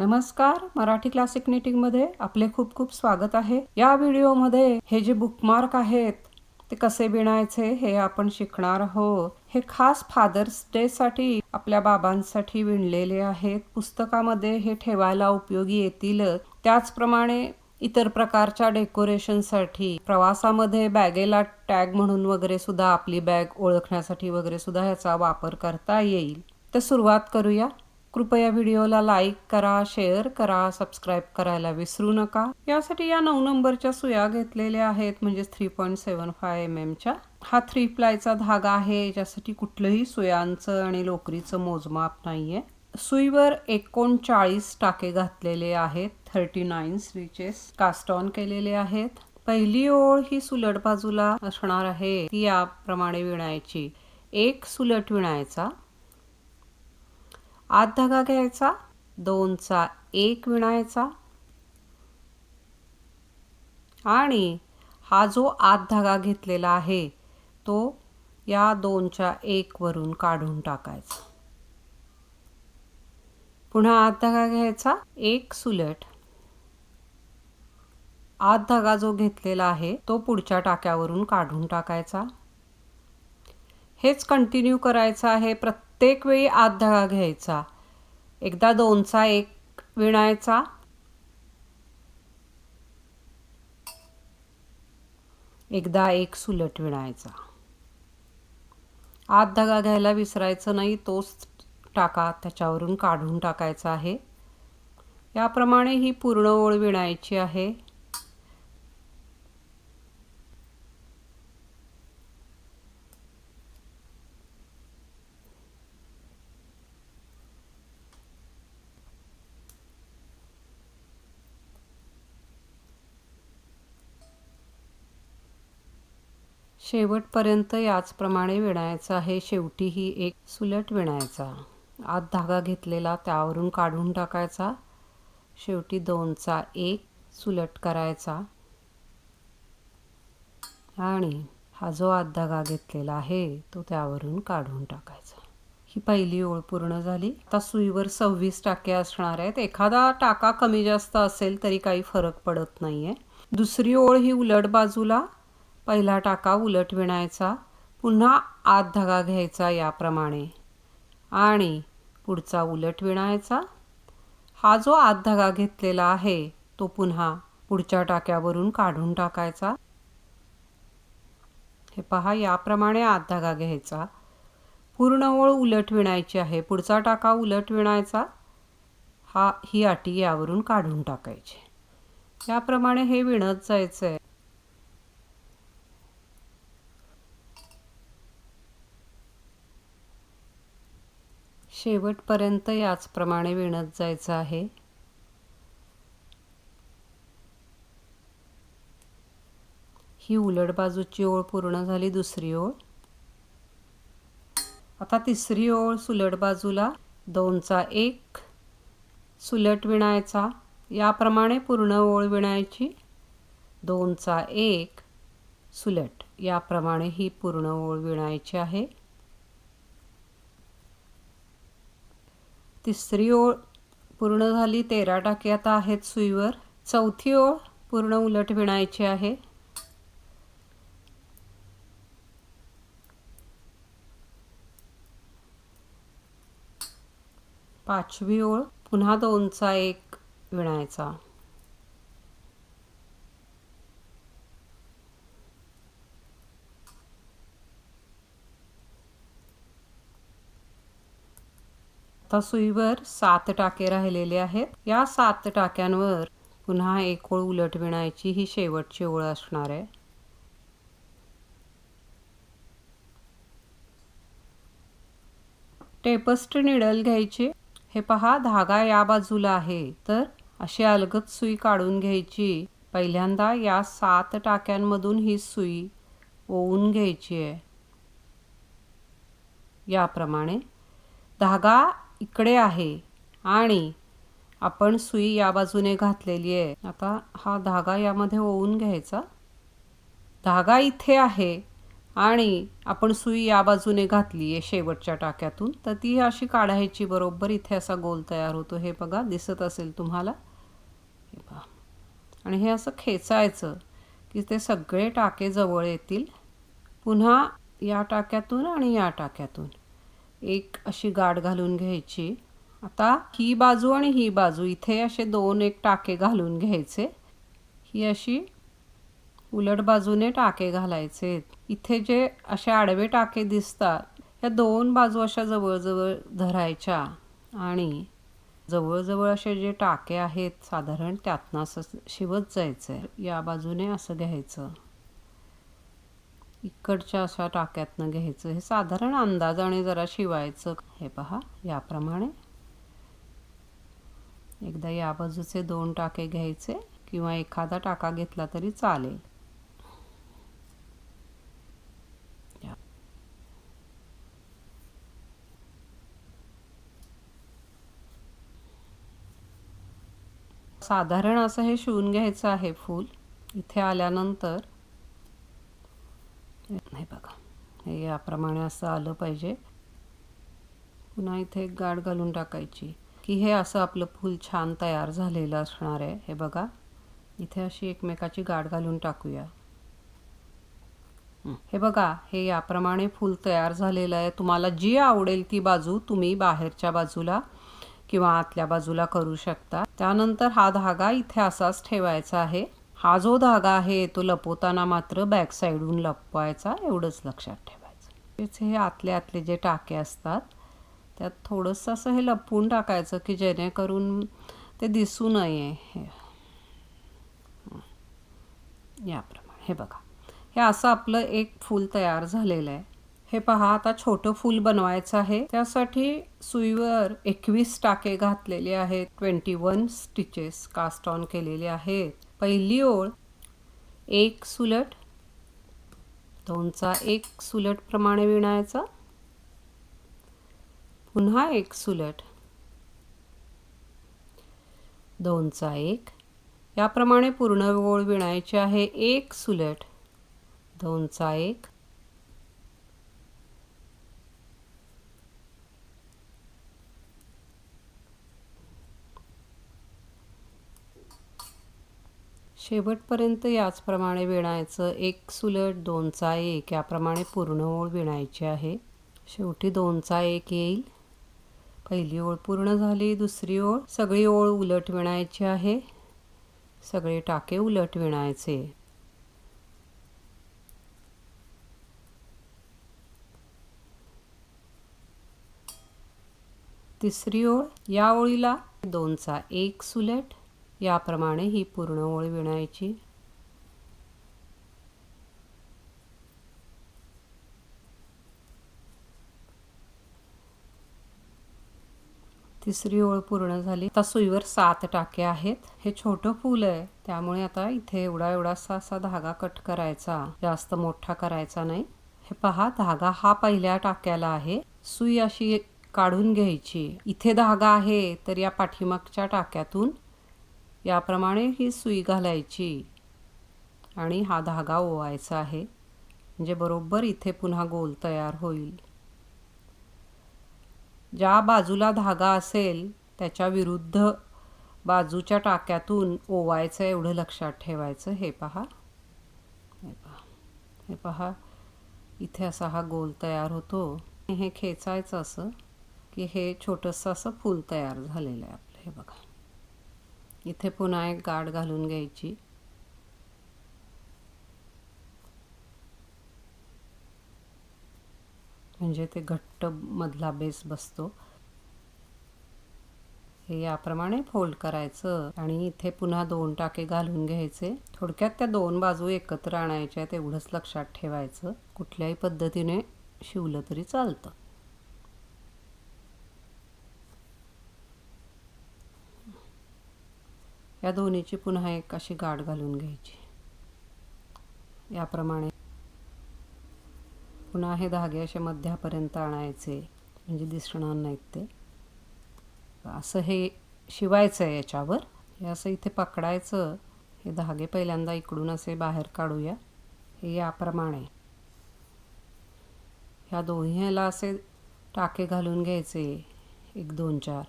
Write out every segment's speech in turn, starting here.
नमस्कार मराठी क्लासिकमध्ये आपले खूप खूप स्वागत आहे. या व्हिडिओमध्ये हे जे बुकमार्क आहेत ते कसे विणायचे हे आपण शिकणार आहोत. हे खास फादर्स डे साठी आपल्या बाबांसाठी विणलेले आहेत. पुस्तकामध्ये हे ठेवायला उपयोगी येतील. त्याचप्रमाणे इतर प्रकारच्या डेकोरेशनसाठी प्रवासामध्ये बॅगेला टॅग म्हणून वगैरे सुद्धा आपली बॅग ओळखण्यासाठी वगैरे सुद्धा ह्याचा वापर करता येईल. तर सुरुवात करूया. कृपया व्हिडिओला लाईक करा शेअर करा सबस्क्राईब करायला विसरू नका. यासाठी या नऊ नंबरच्या सुया घेतलेल्या आहेत म्हणजे three point seven five M एमच्या हा थ्री प्लायचा धागा आहे याच्यासाठी कुठलंही सुयांचं आणि लोकरीचं मोजमाप नाहीये. सुईवर एकोणचाळीस टाके घातलेले आहेत thirty nine switches cast on केलेले आहेत. पहिली ओळ ही सुलट बाजूला असणार आहे ती याप्रमाणे विणायची. एक सुलट विणायचा. आत धागा घ्यायचा दोनचा एक विणायचा. आणि हा जो आत धागा घेतलेला आहे तो या दोनच्या एक वरून काढून टाकायचा. पुन्हा आत धागा घ्यायचा एक सुलट. आत धागा जो घेतलेला आहे तो पुढच्या टाक्यावरून काढून टाकायचा. हेच कंटिन्यू करायचं आहे प्रत्येक वेळी आत धागा घ्यायचा. एकदा दोनचा एक विणायचा. एकदा एक सुलट विणायचा. आत धगा घ्यायला विसरायचं नाही तोच टाका त्याच्यावरून काढून टाकायचा आहे. याप्रमाणे ही पूर्ण ओळ विणायची आहे. शेवटपर्यंत याचप्रमाणे विणायचं आहे. शेवटीही एक सुलट विणायचा. आत धागा घेतलेला त्यावरून काढून टाकायचा. शेवटी दोनचा एक सुलट करायचा. आणि हा जो आत धागा घेतलेला आहे तो त्यावरून काढून टाकायचा. ही पहिली ओळ पूर्ण झाली. आता सुईवर सव्वीस टाके असणार आहेत. एखादा टाका कमी जास्त असेल तरी काही फरक पडत नाही आहे दुसरी ओळ ही उलट बाजूला. पहिला टाका उलट विणायचा पुन्हा आत धागा घ्यायचा याप्रमाणे. आणि पुढचा उलट विणायचा. हा जो आत धागा घेतलेला आहे तो पुन्हा पुढच्या टाक्यावरून काढून टाकायचा. हे पहा याप्रमाणे आत धागा घ्यायचा. पूर्ण ओळ उलट विणायची आहे पुढचा टाका उलट विणायचा. हा ही अटी यावरून काढून टाकायची. याप्रमाणे हे विणत जायचं आहे शेवटपर्यंत याचप्रमाणे विणत जायचं आहे. ही उलट बाजूची ओळ पूर्ण झाली दुसरी ओळ. आता तिसरी ओळ सुलट बाजूला दोनचा एक सुलट विणायचा. याप्रमाणे पूर्ण ओळ विणायची. दोनचा एक सुलट. याप्रमाणे ही पूर्ण ओळ विणायची आहे. तिसरी ओळ पूर्ण झाली तेरा टाके आता आहेत सुईवर. चौथी ओळ पूर्ण उलट विणायची आहे. पाचवी ओळ पुन्हा दोनचा एक विणायचा. आता सुईवर सात टाके राहिलेले आहेत. या सात टाक्यांवर पुन्हा एक ओळ उलट विणायची ही शेवटची ओळ असणार आहे. टेपस्ट निडल घ्यायची. हे पहा धागा या बाजूला आहे. तर अशी अलगत सुई काढून घ्यायची. पहिल्यांदा या सात टाक्यांमधून ही सुई ओवून घ्यायची आहे. याप्रमाणे धागा इकडे आहे आणि आपण सुई या बाजूने घातलेली आहे. आता हा धागा यामध्ये ओवून घ्यायचा. धागा इथे आहे आणि आपण सुई या बाजूने घातली आहे शेवटच्या टाक्यातून. तर ती अशी काढायची बरोबर. इथे असा गोल तयार होतो. हे बघा दिसत असेल तुम्हाला? हे आणि हे असं खेचायचं की ते सगळे टाके जवळ येतील. पुन्हा या टाक्यातून आणि या टाक्यातून. एक अशी गाठ घालून घ्यायची. आता ही बाजू आणि ही बाजू इथे असे दोन एक टाके घालून घ्यायचे. ही अशी उलट बाजूने टाके घालायचे. इथे जे असे आडवे टाके दिसतात या दोन बाजू अशा जवळजवळ धरायच्या आणि जवळजवळ असे जे टाके आहेत साधारण त्यातनं असं शिवत जायचं आहे या बाजूने असं घ्यायचं. इकडच्या अशा टाक्यातनं घ्यायचं. हे साधारण अंदाजाने जरा शिवायचं. हे पहा याप्रमाणे. एकदा या बाजूचे दोन टाके घ्यायचे किंवा एखादा टाका घेतला तरी चालेल. साधारण असं हे शिवून घ्यायचं आहे फूल. इथे आल्यानंतर नाही बघा हे याप्रमाणे असं आलं पाहिजे. पुन्हा इथे एक गाठ घालून टाकायची की हे असं आपलं फूल छान तयार झालेलं असणार आहे. हे बघा इथे अशी एकमेकाची गाठ घालून टाकूया. हे बघा हे याप्रमाणे फूल तयार झालेलं आहे. तुम्हाला जी आवडेल ती बाजू तुम्ही बाहेरच्या बाजूला किंवा आतल्या बाजूला करू शकता. त्यानंतर हा धागा इथे असाच ठेवायचा आहे. हा जो धागा आहे तो लपवताना मात्र बॅक साईडहून लपवायचा एवढंच लक्षात ठेवायचं. हे आतले आतले जे टाके असतात त्यात थोडंसं असं हे लपवून टाकायचं की जेणेकरून ते दिसू नये हे. याप्रमाणे. हे बघा. हे असं आपलं एक फूल तयार झालेलं आहे. हे पहा आता छोटं फूल बनवायचं आहे. त्यासाठी सुईवर एकवीस टाके घातलेले आहेत. Twenty one stitches cast on केलेले आहेत. पहिली ओळ एक सुलट दोनचा एक सुलट प्रमाणे विणायचा. पुन्हा एक सुलट दोनचा एक याप्रमाणे पूर्ण ओळ विणायची आहे एक सुलट दोनचा एक शेवटपर्यंत याचप्रमाणे विणायचं एक सुलट दोनचा एक याप्रमाणे पूर्ण ओळ विणायची आहे. शेवटी दोनचा एक येईल. पहिली ओळ पूर्ण झाली दुसरी ओळ सगळी ओळ उलट विणायची आहे. सगळे टाके उलट विणायचे. तिसरी ओळ या ओळीला दोनचा एक सुलट याप्रमाणे ही पूर्ण ओळ विणायची. तिसरी ओळ पूर्ण झाली. आता सुईवर सात टाके आहेत. हे छोटं फूल आहे. त्यामुळे आता इथे एवढा एवढासा असा धागा कट करायचा. जास्त मोठा करायचा नाही. हे पहा धागा हा पहिल्या टाक्याला आहे. सुई अशी काढून घ्यायची. इथे धागा आहे तर या पाठीमागच्या टाक्यातून याप्रमाणे ही सुई घालायची. आणि हा धागा ओवायचा आहे. म्हणजे बरोबर इथे पुन्हा गोल तयार होईल. ज्या बाजूला धागा असेल त्याच्या विरुद्ध बाजूच्या टाक्यातून ओवायचं एवढं लक्षात ठेवायचं. हे पहा. हे पहा. हे पहा. इथे असा हा गोल तयार होतो. हे खेचायचं असं की हे छोटंसं असं फूल तयार झालेलं आहे आपलं. हे बघा. इथे पुन्हा एक गाठ घालून घ्यायची. म्हणजे ते घट्ट मधला बेस बसतो. हे याप्रमाणे फोल्ड करायचं आणि इथे पुन्हा दोन टाके घालून घ्यायचे. थोडक्यात त्या दोन बाजू एकत्र आणायच्या तेवढंच लक्षात ठेवायचं. कुठल्याही पद्धतीने शिवलं तरी चालतं. या दोन्हीची पुन्हा एक अशी गाठ घालून घ्यायची. याप्रमाणे पुन्हा हे धागे असे मध्यापर्यंत आणायचे म्हणजे दिसणार नाहीत ते. असं हे शिवायचं आहे याच्यावर. हे असं इथे पकडायचं. हे धागे पहिल्यांदा इकडून असे बाहेर काढूया. हे याप्रमाणे. ह्या दोन्ही ह्याला असे टाके घालून घ्यायचे. एक दोन चार.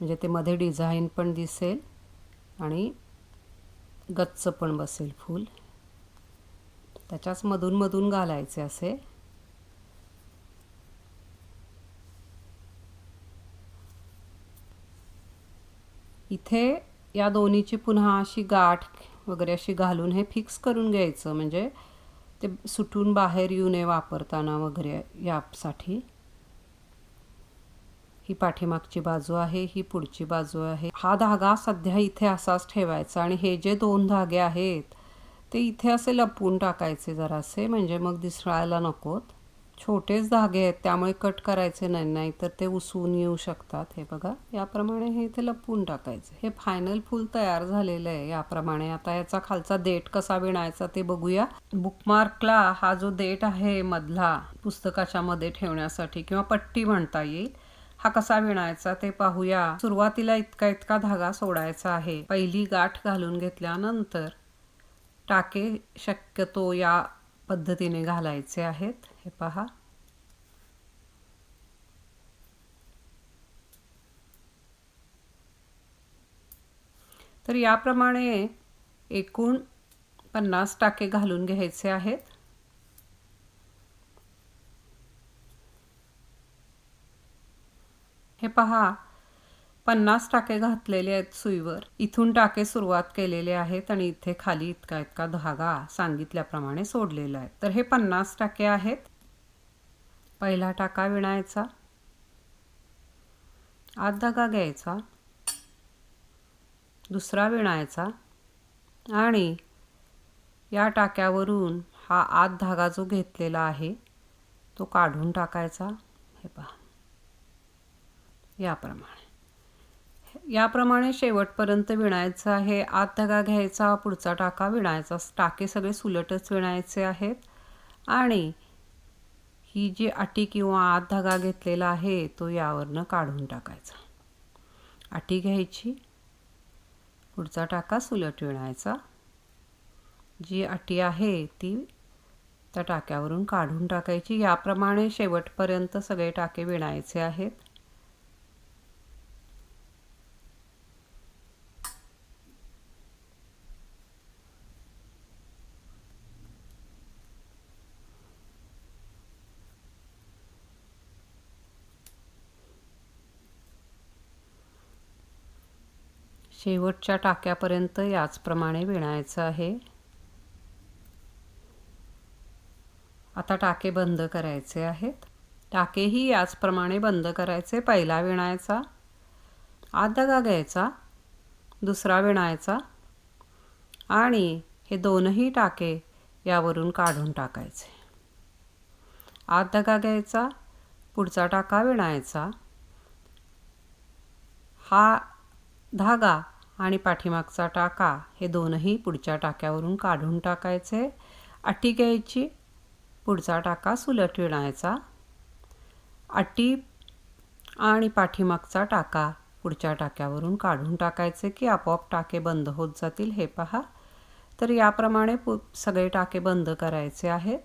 म्हणजे ते मध्ये डिझाईन पण दिसेल. आणि गच्च पण बसेल फूल. त्याच्याच मधून मधून घालायचे असे. इथे या दोन्हीची पुन्हा अशी गाठ वगैरे अशी घालून हे फिक्स करून घ्यायचं. म्हणजे ते सुटून बाहेर येऊ नये वापरताना वगैरे यासाठी. ही पाठीमागची बाजू आहे ही पुढची बाजू आहे. हा धागा सध्या इथे असाच ठेवायचा आणि हे जे दोन धागे आहेत ते इथे असे लपवून टाकायचे जरासे म्हणजे मग दिसळायला नकोत. छोटेच धागे आहेत त्यामुळे कट करायचे नाही नाही तर ते उसवून येऊ शकतात. हे बघा याप्रमाणे हे इथे लपवून टाकायचे. हे फायनल फूल तयार झालेलं आहे याप्रमाणे. आता याचा खालचा देठ कसा विणायचा ते बघूया. बुकमार्कला हा जो देठ आहे मधला पुस्तकाच्या मध्ये ठेवण्यासाठी किंवा पट्टी म्हणता येईल हा कसा विणायचा ते पाहूया. सुरुवातीला इतका इतका धागा सोडायचा आहे. पहिली गाठ घालून घेतल्यानंतर टाके शक्यतो या पद्धतीने घालायचे आहेत. हे पहा. तर याप्रमाणे एकूण पन्नास टाके घालून घ्यायचे आहेत. हे पहा. पन्नास टाके घातलेले आहेत सुईवर. इथून टाके सुरुवात केलेले आहेत आणि इथे खाली इतका इतका धागा सांगितल्याप्रमाणे सोडलेला आहे. तर हे पन्नास टाके आहेत. पहिला टाका विणायचा. आत धागा घ्यायचा. दुसरा विणायचा. आणि या टाक्यावरून हा आत धागा जो घेतलेला आहे तो काढून टाकायचा. हे पहा. याप्रमाणे. याप्रमाणे शेवटपर्यंत विणायचं आहे आत धागा घ्यायचा पुढचा टाका विणायचा टाके सगळे सुलटच विणायचे आहेत. आणि ही जी अटी किंवा आत धागा घेतलेला आहे तो यावरनं काढून टाकायचा. अटी घ्यायची पुढचा टाका सुलट विणायचा. जी अटी आहे ती त्या टाक्यावरून काढून टाकायची. याप्रमाणे शेवटपर्यंत सगळे टाके विणायचे आहेत. शेवटच्या टाक्यापर्यंत याचप्रमाणे विणायचं आहे. आता टाके बंद करायचे आहेत. टाकेही याचप्रमाणे बंद करायचे. पहिला विणायचा आत दगा घ्यायचा दुसरा विणायचा आणि हे दोनही टाके यावरून काढून टाकायचे. आत दगा घ्यायचा पुढचा टाका विणायचा. हा धागा आणि पाठीमागचा टाका हे दोनही पुढच्या टाक्यावरून काढून टाकायचे. अटी घ्यायची पुढचा टाका सुलट विणायचा. अटी आणि पाठीमागचा टाका पुढच्या टाक्यावरून काढून टाकायचे की आपोआप टाके बंद होत जातील. हे पहा. तर याप्रमाणे पु सगळे टाके बंद करायचे आहेत.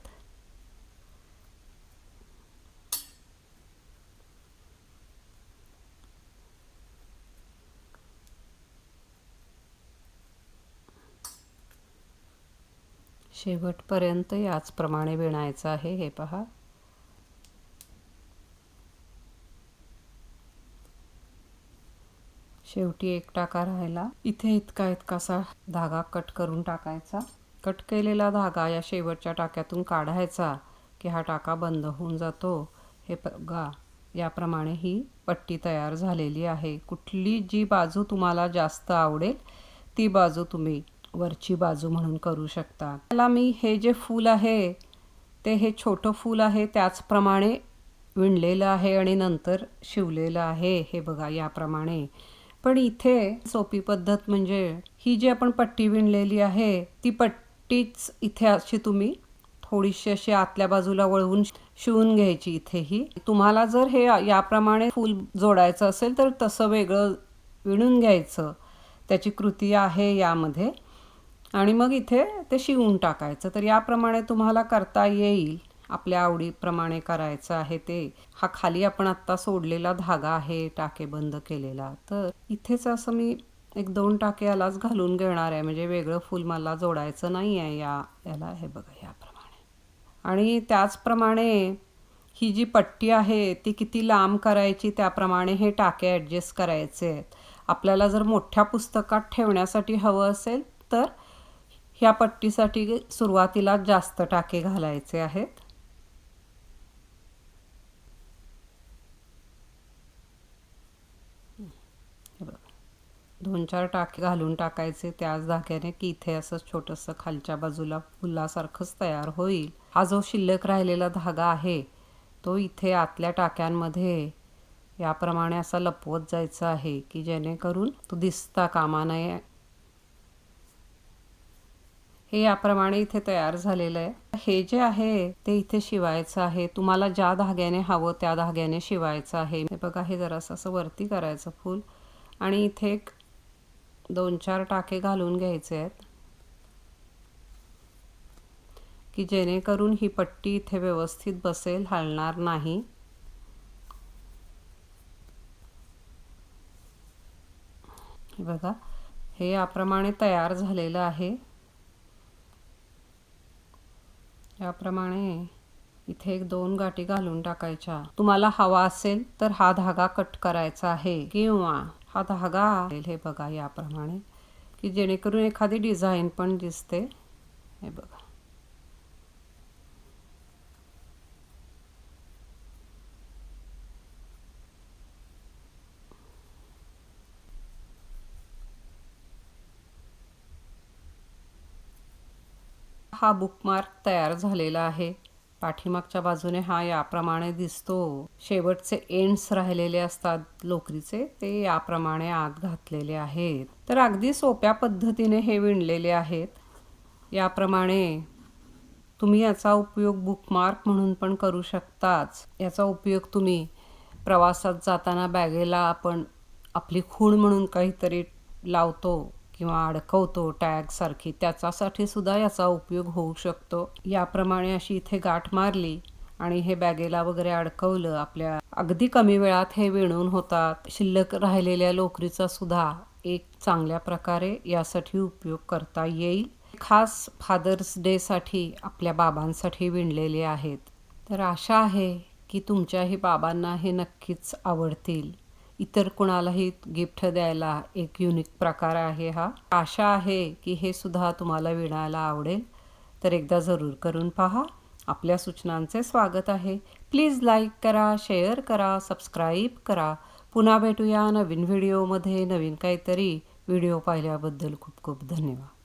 शेवटपर्यंत याचप्रमाणे विणायचं आहे. हे पहा. शेवटी एक टाका राहिला. इथे इतका इतकासा धागा कट करून टाकायचा. कट केलेला धागा या शेवटच्या टाक्यातून काढायचा की हा टाका बंद होऊन जातो. हे बघा याप्रमाणे ही पट्टी तयार झालेली आहे. कुठली जी बाजू तुम्हाला जास्त आवडेल ती बाजू तुम्ही वरची बाजू म्हणून करू शकता. त्याला मी हे जे फूल आहे ते हे छोटं फूल आहे त्याचप्रमाणे विणलेलं आहे आणि नंतर शिवलेलं आहे हे बघा याप्रमाणे. पण इथे सोपी पद्धत म्हणजे ही जी आपण पट्टी विणलेली आहे ती पट्टीच इथे अशी तुम्ही थोडीशी अशी आतल्या बाजूला वळवून शिवून घ्यायची इथेही. तुम्हाला जर हे याप्रमाणे फूल जोडायचं असेल तर तसं वेगळं विणून घ्यायचं. त्याची कृती आहे यामध्ये. आणि मग इथे ते शिवून टाकायचं. तर याप्रमाणे तुम्हाला करता येईल. आपल्या आवडीप्रमाणे करायचं आहे ते. हा खाली आपण आत्ता सोडलेला धागा आहे टाके बंद केलेला. तर इथेच असं मी एक दोन टाके यालाच घालून घेणार आहे. म्हणजे वेगळं फूल मला जोडायचं नाही आहे या याला हे बघा याप्रमाणे. आणि त्याचप्रमाणे ही जी पट्टी आहे ती किती लांब करायची त्याप्रमाणे हे टाके ॲडजस्ट करायचे आहेत. आपल्याला जर मोठ्या पुस्तकात ठेवण्यासाठी हवं असेल तर ह्या पट्टीसाठी सुरुवातीला जास्त टाके घालायचे आहेत. दोन चार टाके घालून टाकायचे. त्याच धाग्याने की इथे असं छोटंसं खालच्या बाजूला फुलासारखंच तयार होईल. हा जो शिल्लक राहिलेला धागा आहे तो इथे आतल्या टाक्यांमध्ये याप्रमाणे असा लपवत जायचा आहे की जेणेकरून तो दिसता कामा नये हे याप्रमाणे इथे तयार झालेलं आहे. हे जे आहे ते इथे शिवायचं आहे. तुम्हाला ज्या धाग्याने हवं त्या धाग्याने शिवायचं आहे. हे बघा हे जरासं असं वरती करायचं फूल. आणि इथे एक दोन चार टाके घालून घ्यायचे आहेत. की जेणेकरून ही पट्टी इथे व्यवस्थित बसेल हलणार नाही. बघा हे याप्रमाणे तयार झालेलं आहे. त्याप्रमाणे इथे एक दोन गाठी घालून टाकायच्या. तुम्हाला हवा असेल तर हा धागा कट करायचा आहे किंवा हा धागा हे बघा याप्रमाणे की जेणेकरून एखादी डिझाईन पण दिसते. हे बघा. हा बुकमार्क तयार झालेला आहे. पाठीमागच्या बाजूने हा याप्रमाणे दिसतो. शेवटचे एंड्स राहिलेले असतात. लोकरीचे ते याप्रमाणे आत घातलेले आहेत. तर अगदी सोप्या पद्धतीने हे विणलेले आहेत. याप्रमाणे तुम्ही याचा उपयोग बुकमार्क म्हणून पण करू शकताच. याचा उपयोग तुम्ही प्रवासात जाताना बॅगेला आपण आपली खूण म्हणून काहीतरी लावतो. किंवा अडकवतो टॅगसारखी त्याच्यासाठी सुद्धा याचा उपयोग होऊ शकतो. याप्रमाणे अशी इथे गाठ मारली आणि हे बॅगेला वगैरे अडकवलं. आपल्या अगदी कमी वेळात हे विणून होतात. शिल्लक राहिलेल्या लोकरीचा सुद्धा एक चांगल्या प्रकारे यासाठी उपयोग करता येईल. खास फादर्स डेसाठी आपल्या बाबांसाठी विणलेले आहेत. तर आशा आहे की तुमच्याही बाबांना हे नक्कीच आवडतील. इतर कुणालाही गिफ्ट द्यायला एक युनिक प्रकार आहे हा. आशा आहे की हे सुद्धा तुम्हाला विणायला आवडेल. तर एकदा जरूर करून पहा. आपल्या सूचनांचे स्वागत आहे. प्लीज लाईक करा शेअर करा सबस्क्राईब करा. पुन्हा भेटूया नवीन व्हिडिओमध्ये नवीन काहीतरी व्हिडिओ पाहिल्याबद्दल खूप खूप धन्यवाद.